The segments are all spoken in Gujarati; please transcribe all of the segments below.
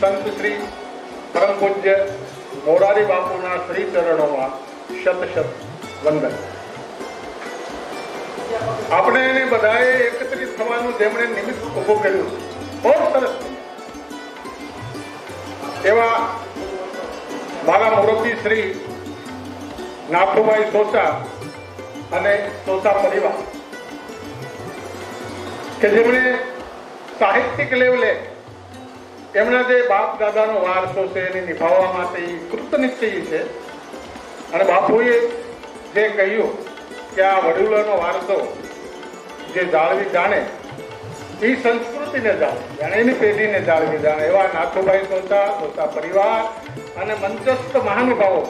સંત શ્રી પરમ મોરારી બાપુના શ્રી ચરણોમાં શત શત વંદન. આપણે એને બધાએ એકત્રિત થવાનું જેમણે નિમિત્ત ઊભું કર્યું. બહુ સરસ. એવા મારા મુરબ્બી શ્રી નાથુભાઈ સોસા અને સોસા પરિવાર કે જેમણે સાહિત્યિક લેવલે એમના જે બાપ દાદાનો વારસો છે, એને નિભાવવા માટે એ કૃતનિશ્ચયી છે. અને બાપુએ જે કહ્યું કે આ વડીલોનો વારસો જે જાળવી જાણે એ સંસ્કૃતિને જાણે જાણે એની પેઢીને જાળવી જાણે. એવા નાથુભાઈ સોતા સોતા પરિવાર અને મંચસ્થ મહાનુભાવો.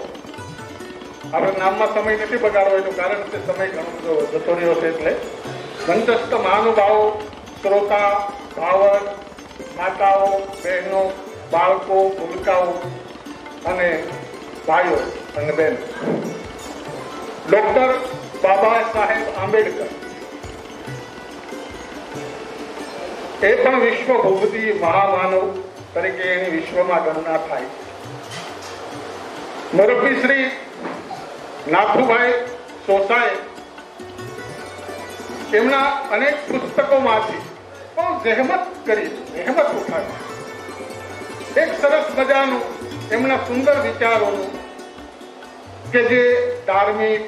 આપણે નામમાં સમય નથી બગાડવો એનું કારણ છે સમય ઘણો જતો રહ્યો છે એટલે. મંચસ્થ મહાનુભાવો, શ્રોતા, ભાવક માતાઓ, બહેનો, બાળકો, ભૂલકાઓ અને ભાઈઓ અને બહેનો. ડોક્ટર બાબા સાહેબ આંબેડકર. એ પણ વિશ્વ ભૂપતિ મહામાનવ તરીકે એની વિશ્વમાં ગણના થાય. મુરબ્બી શ્રી નાથુભાઈ સોસાએ એમના અનેક પુસ્તકોમાંથી બહુ જહેમત કરી જહેમત ઉઠાવી. એક સરસ મજાનું એમના સુંદર વિચારોનું કે જે ધાર્મિક,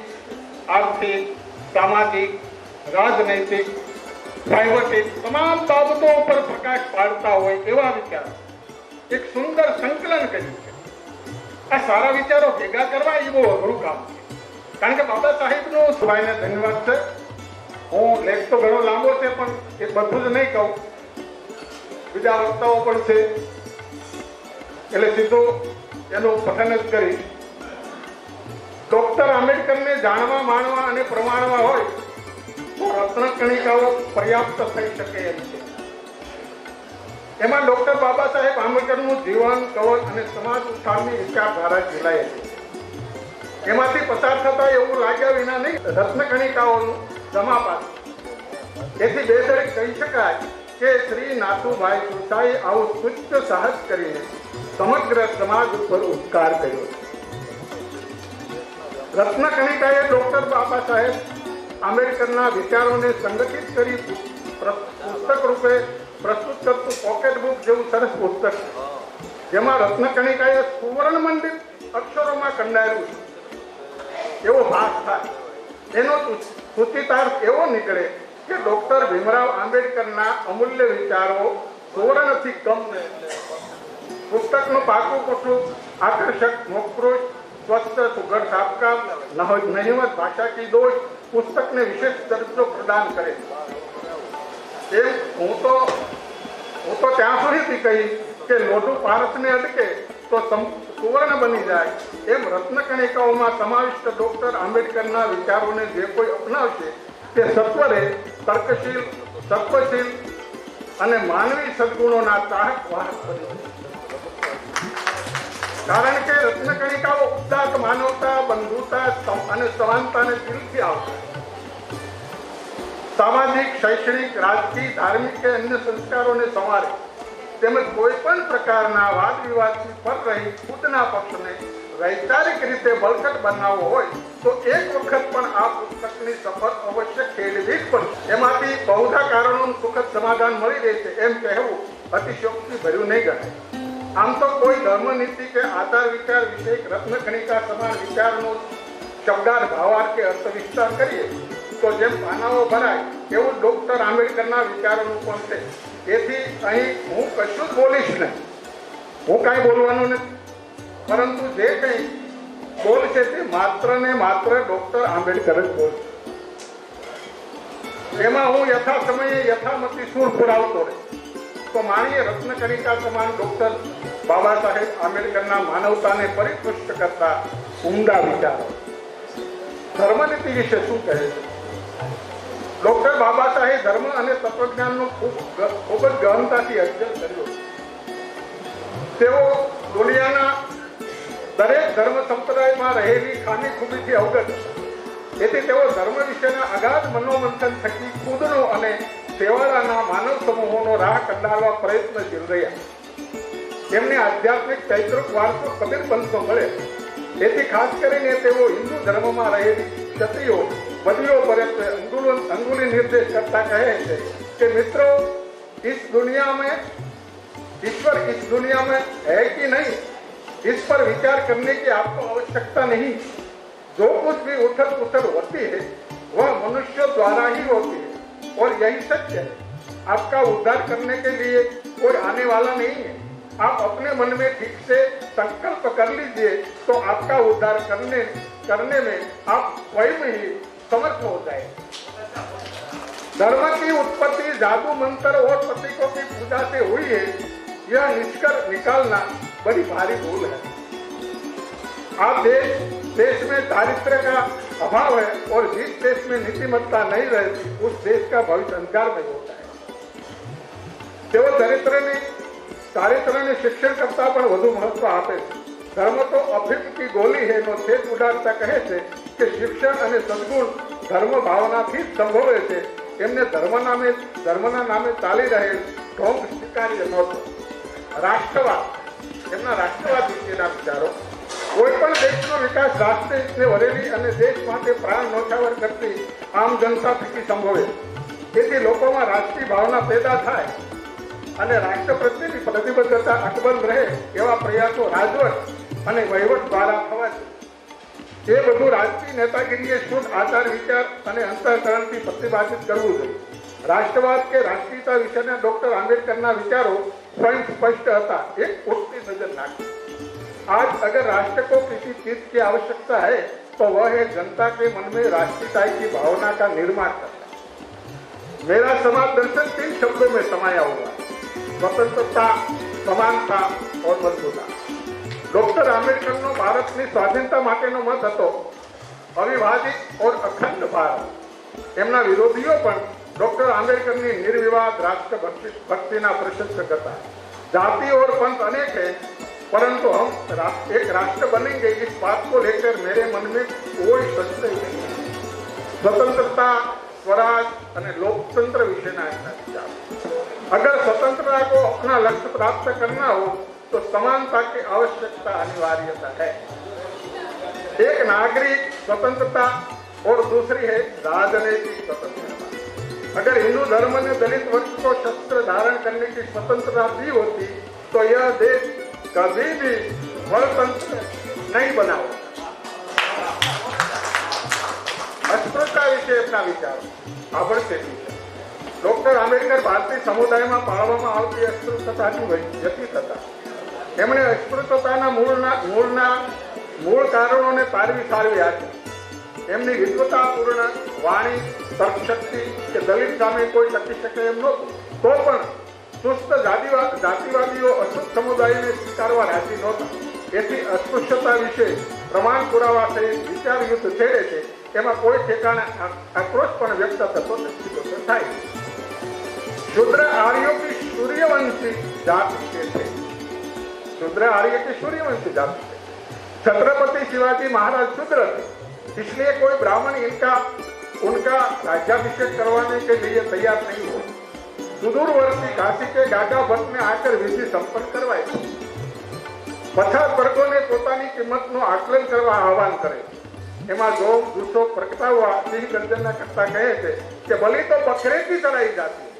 આર્થિક, સામાજિક, રાજનૈતિક વહીવટી તમામ બાબતો ઉપર પ્રકાશ પાડતા હોય એવા વિચારો. એક સુંદર સંકલન કર્યું છે. આ સારા વિચારો ભેગા કરવા એ બહુ અઘરું કામ છે. કારણ કે બાબા સાહેબનો સ્વાયને ધન્યવાદ છે. હું લેખ તો ઘણો લાંબો છે, પણ એ બધું જ નહીં કહું. બીજા વક્તાઓ પણ છે. એટલે સીધું એનું પઠન જ કરીશ ડોક્ટર આંબેડકરને જાણવા, માણવા અને પ્રમાણવા હોય, તો રત્નકણિકાઓ પર્યાપ્ત થઈ શકે એમ છે. એમાં ડોક્ટર બાબા સાહેબ આંબેડકરનું જીવન, કવચ અને સમાજ ઉત્થાનની વિચારધારા જોડાય છે. એમાંથી પસાર થતા એવું લાગ્યા વિના નહીં રત્ન કણિકાઓનું સમાપાત એથી બેદરક કહી શકાય કે શ્રી નાથુભાઈ સુસાએ આવું તુચ્છ સાહસ કરીને સમગ્ર સમાજ ઉપર ઉપકાર કર્યો. રત્નકણિકાએ ડોક્ટર બાબા સાહેબ આંબેડકરના વિચારોને સંગઠિત કરી પુસ્તક રૂપે પ્રસ્તુત કરતું પોકેટ બુક જેવું સરસ પુસ્તક છે. જેમાં રત્નકણિકાએ સુવર્ણ મંદિર અક્ષરોમાં કંડાયેલું છે. એવો ભાગ થાય. એનો સૂચિતાર્થ એવો નીકળે કે ડોક્ટર ભીમરાવ આંબેડકરના અમૂલ્ય વિચારો સુવર્ણથી કમ પુસ્તકનું પાકું કુટુંબ આકર્ષક મોકૃષ સ્વસ્થ, સુઘડ નહિવત, ભાષા કી દોષ પુસ્તકને વિશેષ દરજ્જો પ્રદાન કરે. એમ હું તો હું તો ત્યાં સુધીથી કહી કે લોઢું પારસને અટકે તો સુવર્ણ બની જાય. એમ રત્નકણિકાઓમાં સમાવિષ્ટ ડોક્ટર આંબેડકરના વિચારોને જે કોઈ અપનાવશે, તે સત્વરે તર્કશીલ સત્વશીલ અને માનવી સદગુણોના ચાહક વાહક બની કારણ કે રત્નકણિકાઓ ઉદાત માનવતા, બંધુતા અને સમાનતાને દિલથી આવશે. સામાજિક, શૈક્ષણિક, રાજકીય, ધાર્મિક કે અન્ય સંસ્કારોને સંવારે તેમજ કોઈ પણ પ્રકારના વાદ વિવાદથી પર રહી ખુદના પક્ષને વૈચારિક રીતે બળકટ બનાવવો હોય, તો એક વખત પણ આ પુસ્તકની સફર અવશ્ય ખેડવી જ પડશે. એમાંથી બહુધા કારણોનું સુખદ સમાધાન મળી રહેશે એમ કહેવું અતિશયોક્તિ ભર્યું નહીં ગણાય. આમ તો કોઈ ધર્મનીતિ કે આધાર વિચાર વિષયક રત્ન કણિકા સમાન વિચારનો શબ્દાર ભાવાર્થ કે અર્થ કરીએ, તો જેમ પાનાઓ ભરાય, એવું ડોક્ટર આંબેડકરના વિચારોનું પણ છે. તેથી અહીં હું કશું જ બોલીશ નહીં. હું કાંઈ બોલવાનું નથી. પરંતુ જે કંઈ બોલશે તે માત્ર ને માત્ર ડોક્ટર આંબેડકર જ બોલશે. એમાં હું યથા સમયે યથામતી સૂર પુરાવતો રહે. તો માણીએ રત્નકણિકા સમાન ડોક્ટર બાબા સાહેબ આંબેડકરના માનવતાને પરિપુષ્ટ કરતા ઉમદા વિચારો. ધર્મનીતિ વિશે શું કહે છે? ડોક્ટર બાબા સાહેબ ધર્મ અને તત્વજ્ઞાનનો ખૂબ ખૂબ જ ગહનતાથી અધ્યયન કર્યો તેઓ દુનિયાના દરેક ધર્મ સંપ્રદાયમાં રહેલી ખામી ખૂબીથી અવગત. તેથી તેઓ ધર્મ વિશેના અગાધ મનોમંથન થકી ખુદનો અને સેવાળાના માનવ સમૂહોનો રાહ કંડારવા પ્રયત્નશીલ રહ્યા. તેમને આધ્યાત્મિક ચૈત્રક વારસો કબીર બનતો મળે. તેથી ખાસ કરીને તેઓ હિન્દુ ધર્મમાં રહેલી ક્ષત્રિયો વડીલો પર અંગુલ અંગુલી નિર્દેશ કરતા કહે છે કે મિત્રો इस दुनिया में ईश्वर इस दुनिया में है कि नहीं इस पर विचार करने की आपको आवश्यकता नहीं जो कुछ भी उथल पुथल होती है वह मनुष्य द्वारा ही होती है और यही सत्य है आपका उद्धार करने के लिए कोई आने वाला नहीं है आप अपने मन में ठीक से संकल्प कर लीजिए तो आपका उद्धार करने करने में आप स्वयं ही समर्थ हो जाए धर्म की उत्पत्ति जादू मंत्र और प्रतीकों की पूजा से हुई है यह निष्कर्ष निकालना बड़ी भारी भूल है आप देश देश में चारित्र का अभाव है और जिस देश में नीतिमत्ता नहीं रहती उस देश का भविष्य अंधकार में होता है તેઓ ચરિત્રને ચારિત્રને શિક્ષણ કરતા પણ વધુ મહત્વ આપે છે ધર્મ તો અફીમ કી ગોલી હે નો છેદ ઉડાડતા કહે છે કે શિક્ષણ અને સદગુણ ધર્મ ભાવનાથી જ સંભવે છે. એમને ધર્મ નામે ધર્મના નામે ચાલી રહેલ ઢોંગ સ્વીકાર્ય નહોતો. રાષ્ટ્રવાદ, એમના રાષ્ટ્રવાદ વિશેના વિચારો. કોઈ પણ દેશનો વિકાસ રાષ્ટ્રને વરેલી અને દેશ માટે પ્રાણ નોછાવર કરતી આમ જનતા થકી સંભવે. તેથી લોકોમાં રાષ્ટ્રીય ભાવના પેદા થાય અને રાષ્ટ્ર પ્રત્યેની પ્રતિબદ્ધતા અકબંધ રહે એવા પ્રયાસો રાજવટ અને વહીવટ દ્વારા થવા જોઈએ. એ બધું રાજકીય નેતાગીરીએ શુદ્ધ આચાર વિચાર અને અંતઃકરણથી પ્રતિપાદિત કરવું જોઈએ રાષ્ટ્રવાદ કે રાષ્ટ્રીયતા વિશેના ડોક્ટર આંબેડકરના વિચારો સ્વયં સ્પષ્ટ હતા એક उठती नजर नाखी आज अगर राष्ट्र को किसी चीज की आवश्यकता है तो वह है जनता के मन में राष्ट्रीयता की भावना का निर्माण करना मेरा समाज दर्शन तीन शब्दों में समाया हुआ है स्वतंत्रता समानता और बंधुता ડોક્ટર આંબેડકરનો ભારતની સ્વાધીનતા માટેનો મત હતો, અવિભાજિત ઓર અખંડ ભારત. એમના વિરોધીઓ પણ ડોક્ટર આંબેડકરની નિર્વિવાદ રાષ્ટ્ર ભક્તિના પ્રશંસક હતા જાતિ ઓર પંથ અનેક હે પરંતુ હમ એક રાષ્ટ્ર બની ગઈ बात को लेकर मेरे मन में कोई संशय नहीं स्वतंत्रता स्वराज અને લોકતંત્ર વિશેના વિચાર. અગર સ્વતંત્રતા કો અપના લક્ષ્ય પ્રાપ્ત કરના હો तो समानता की आवश्यकता अनिवार्यता है एक नागरिक स्वतंत्रता और दूसरी है राजनीतिक स्वतंत्रता अगर हिंदू धर्म ने दलित वर्ग को शस्त्र धारण करने की स्वतंत्रता दी होती तो यह देश कभी भी गणतंत्र नहीं बना होता अस्पृश्यता વિશે એમના વિચારો આગળ તેથી છે ડોક્ટર આંબેડકર ભારતીય સમુદાયમાં પાળવામાં આવતી અસ્પૃશ્યતાથી વ્યતીત હતા તેમણે અસ્પૃતતાના મૂળના મૂળના મૂળ કારણોને પારવી સારવી હતી એમની વિદ્વતાપૂર્ણ વાણી, તર્કશક્તિ કે દલિત સામે કોઈ ટકી શકે એમ નહોતું તો પણ સુસ્ત જાતિવાદીઓ અસ્પૃશ્ય સમુદાયને સ્વીકારવા રાજી નહોતા. તેથી અસ્પૃશ્યતા વિશે પ્રમાણ પુરાવા સહિત વિચારયુક્ત છેડે છે. તેમાં કોઈ ઠેકાણે આક્રોશ પણ વ્યક્ત થતો નથી થાય. શુદ્ર આર્યો કે સૂર્યવંશી જાત છે. शूद्र आर्य की सूर्यवंशी जाति थे छत्रपति शिवाजी महाराज शूद्र थे इसलिए कोई ब्राह्मण इनका उनका राज्याभिषेक करवाने के लिए तैयार नहीं हुआ सुदूरवर्ती काशी के गागा भट्ट ने आकर विधि संपन्न करवाई પછાત વર્ગોને પોતાની કિંમતનું આકલન કરવા આહવાન કરે છે એમાં જો ગુસ્સો પ્રગટાવવા સિંહ ગર્જના કરતા કહે છે કે બલી તો બકરે की चढ़ाई जाती है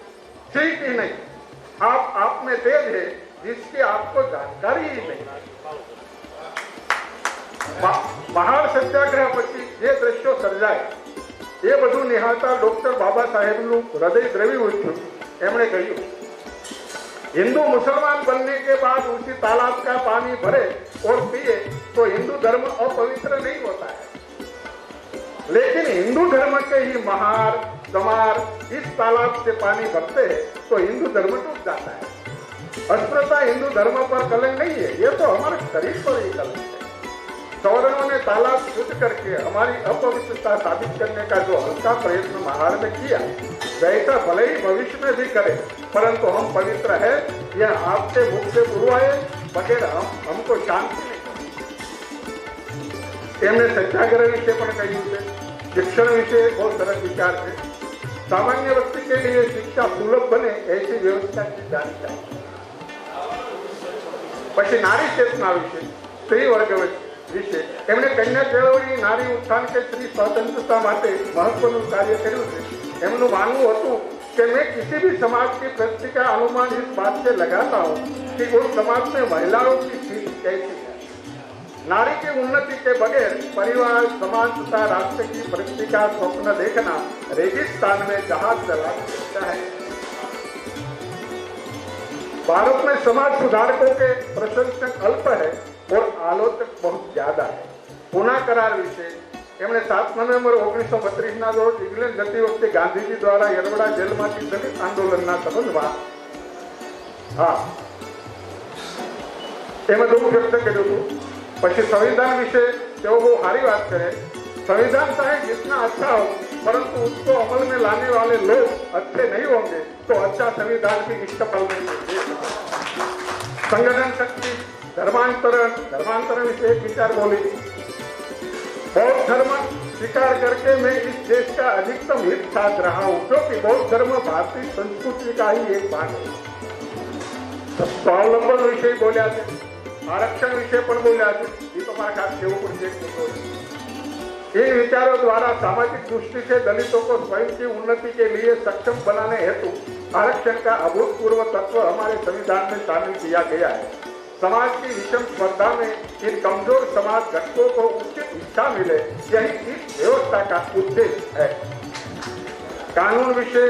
ठीक ही नहीं आप आप में तेज है जिसकी आपको जानकारी ही नहीं મા- મહાન સત્યાગ્રહ પછી જે દ્રશ્યો સર્જાય એ બધું નિહાળતા ડોક્ટર બાબા સાહેબનું હૃદય દ્રવી ઉઠ્યું એમણે કહ્યું हिंदू मुसलमान बनने के बाद उसी तालाब का पानी भरे और पिए तो हिंदू धर्म अपवित्र नहीं होता है लेकिन हिंदू धर्म के ही महार समार इस तालाब से पानी भरते हैं तो हिंदू धर्म डूब जाता है अस्पृश्यता हिंदू धर्म पर कलंक नहीं है ये तो हमारे शरीर पर ही कलंक है सौरणों ने तालाब शुद्ध करके हमारी अपवित्रता साबित करने का जो हल्का प्रयत्न महार में किया वैसा भले ही भविष्य में भी करे परंतु हम पवित्र है यह आपके मुख से बुलवाए बगैर हम हमको शांति नहीं એમણે સત્યાગ્રહ વિશે પણ કહ્યું છે શિક્ષણ વિશે બહુ સરસ વિચાર છે સામાન્ય વ્યક્તિ के लिए शिक्षा सुलभ बने ऐसी व्यवस्था की जानी चाहिए પછી નારી ચેતના વિશે સ્ત્રી વર્ગ વિશે એમણે કન્યા કેળવણી નારી ઉત્થાન કે સ્ત્રી સ્વતંત્રતા માટે મહત્વનું કાર્ય કર્યું છે એમનું માનવું હતું कि मैं किसी भी समाज की प्रगति का अनुमान इस बात से लगाता हूँ कि उस समाज में महिलाओं की स्थिति कैसी है नारी की उन्नति के बगैर परिवार समाज तथा राष्ट्र की प्रगति का स्वप्न देखना रेगिस्तान में जहाज चला सकता है भारत में समाज सुधारकों के प्रशंसक अल्प है और आलोचक बहुत ज्यादा है પુના કરાર વિશે એમણે સાત નવેમ્બર ઓગણીસો બત્રીસના રોજ ઇંગ્લેન્ડ જતી વખતે ગાંધીજી દ્વારા યરવડા જેલમાંથી દલિત આંદોલનના સંબંધમાં હા એમાં દુઃખ વ્યક્ત કર્યું હતું પછી સંવિધાન વિશે તેઓ બહુ સારી વાત કરે संविधान चाहे जितना अच्छा हो परंतु उसको अमल में लाने वाले लोग अच्छे नहीं होंगे तो अच्छा संविधान भी निष्फल नहीं होंगे संगठन शक्ति धर्मांतरण धर्मांतरण विषय एक विचार बोली बौद्ध धर्म स्वीकार करके मैं इस देश का अधिकतम हित साध रहा हूँ क्योंकि बौद्ध धर्म भारतीय संस्कृति का ही एक भाग है સ્વાવલંબન વિશે બોલ્યા છે આરક્ષણ વિશે પણ બોલ્યા છે એ તો મારા ખાસ કેવું પડશે એક મુદ્દો છે इन विचारों द्वारा सामाजिक दृष्टि से दलितों को स्वयं की उन्नति के लिए सक्षम बनाने हेतु आरक्षण का अभूतपूर्व तत्व हमारे संविधान में शामिल किया गया है समाज की विषम स्पर्धा में इन कमजोर समाज घटकों को उचित हिस्सा मिले यही इस व्यवस्था का उद्देश्य है કાનૂન વિશે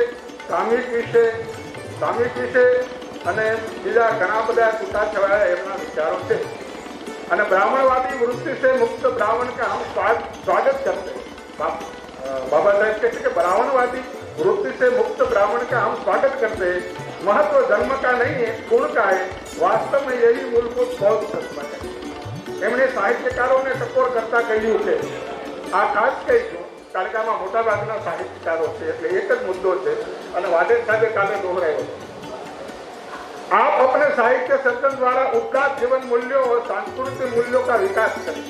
સામયિક વિશે સામયિક વિશે અને બીજા ઘણા બધા છૂટાછવાયા એમના વિચારો છે અને ब्राह्मणवादी वृत्ति से मुक्त ब्राह्मण का हम स्वागत स्वागत करते हैं बा- अ, बाबा साहेब कहते हैं कि ब्राह्मणवादी वृत्ति से मुक्त ब्राह्मण का हम स्वागत करते हैं महत्व जन्म का नहीं है गुण का है वास्तव में यही मूलभूत बौद्ध तत्व है એમણે સાહિત્યકારોને ટકોર કરતા કહ્યું છે આ ખાસ કહીશું કારણ કે આમાં મોટા ભાગના સાહિત્યકારો છે એટલે એક જ મુદ્દો છે અને વાડેર સાહેબે કાલે દોહરાયો છે आप अपने साहित्य सर्जन द्वारा उदार जीवन मूल्यों और सांस्कृतिक मूल्यों का विकास करें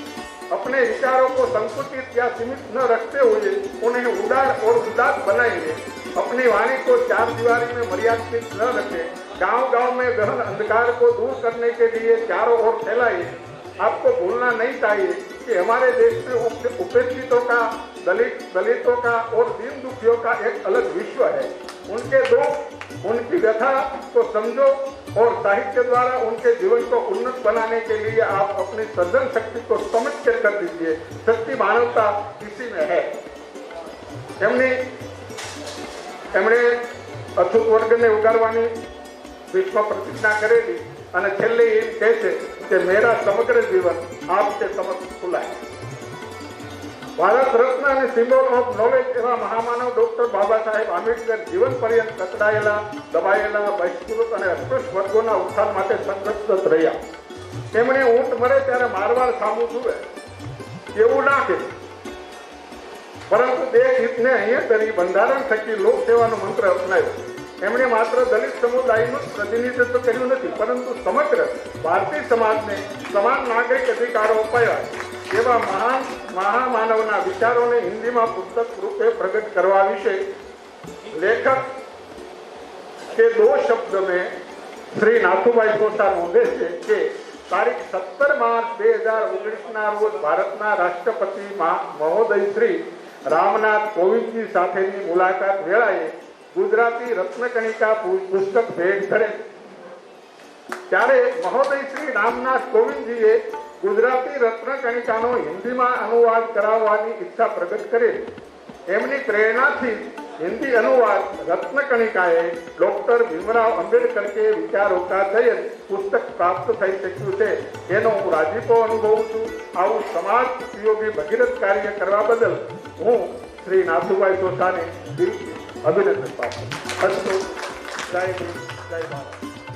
अपने विचारों को संकुचित या सीमित न रखते हुए उन्हें उदार और उदार बनाएंगे अपनी वाणी को चार दीवारी में मर्यादित न रखें गांव गांव में गहन अंधकार को दूर करने के लिए चारों ओर फैलाइए आपको भूलना नहीं चाहिए कि हमारे देश में उप- उपेक्षितों का दलित दलितों का और दीन दुखियों का एक अलग विश्व है उनके दुख उनकी व्यथा को समझो और साहित्य द्वारा उनके जीवन को उन्नत बनाने के लिए आप अपनी सृजन शक्ति को समझ कर कर दीजिए शक्ति मानवता इसी में है એમની એમણે અછૂત વર્ગને ઉગારવાની ભીષ્મ પ્રતિજ્ઞા કરેલી અને છેલ્લે એમ કહે છે કે મેરા સમગ્ર જીવન આપકે સમક્ષ ખુલાય ભારત રત્ન અને સિમ્બોલ ઓફ નોલેજ એવા મહામાનવ ડોક્ટર બાબા સાહેબ આંબેડકર જીવન પર્યંત કચડાયેલા, દબાયેલા, બહિષ્કૃત અને અસ્પૃશ્ય વર્ગોના ઉત્થાન માટે સંઘર્ષરત રહ્યા. તેમણે ઊંટ મરે ત્યારે મારવાડ સામું જુએ. એવું ના કીધું પરંતુ દેશ હિતને અહીંયા કરી બંધારણ થકી લોકસેવાનો મંત્ર અપનાવ્યો. એમણે માત્ર દલિત સમુદાયનું પ્રતિનિધિત્વ કર્યું નથી, પરંતુ સમગ્ર ભારતીય સમાજને સમાન નાગરિક અધિકારો અપાયા એવા મહાન મહામાનવના વિચારોને હિન્દીમાં પુસ્તક રૂપે પ્રગટ કરવા વિશે લેખક કે દો શબ્દ મેં શ્રી નાથુભાઈ કોસા નોંધે છે કે તારીખ સત્તર માર્ચ બે હજાર ઓગણીસના રોજ ભારતના રાષ્ટ્રપતિ મહોદય શ્રી રામનાથ કોવિંદજી સાથેની મુલાકાત વેળાએ ગુજરાતી રત્નકણિકા પુસ્તક ભેટ કરે ત્યારે મહોદય શ્રી રામનાથ કોવિંદજીએ ગુજરાતી રત્નકણિકાનો હિન્દીમાં અનુવાદ કરાવવાની ઈચ્છા પ્રગટ કરેલી એમની પ્રેરણાથી હિન્દી અનુવાદ રત્નકણિકાએ ડોક્ટર ભીમરાવ આંબેડકરકે વિચારોકા થયેલ પુસ્તક પ્રાપ્ત થઈ શક્યું છે. એનો હું રાજીપો અનુભવું છું. આવું સમાજ ઉપયોગી ભગીરથ કાર્ય કરવા બદલ હું શ્રી નાથુભાઈ સોસાને દિલ અભિનંદન છું અસ્તુ જય જય ભારત.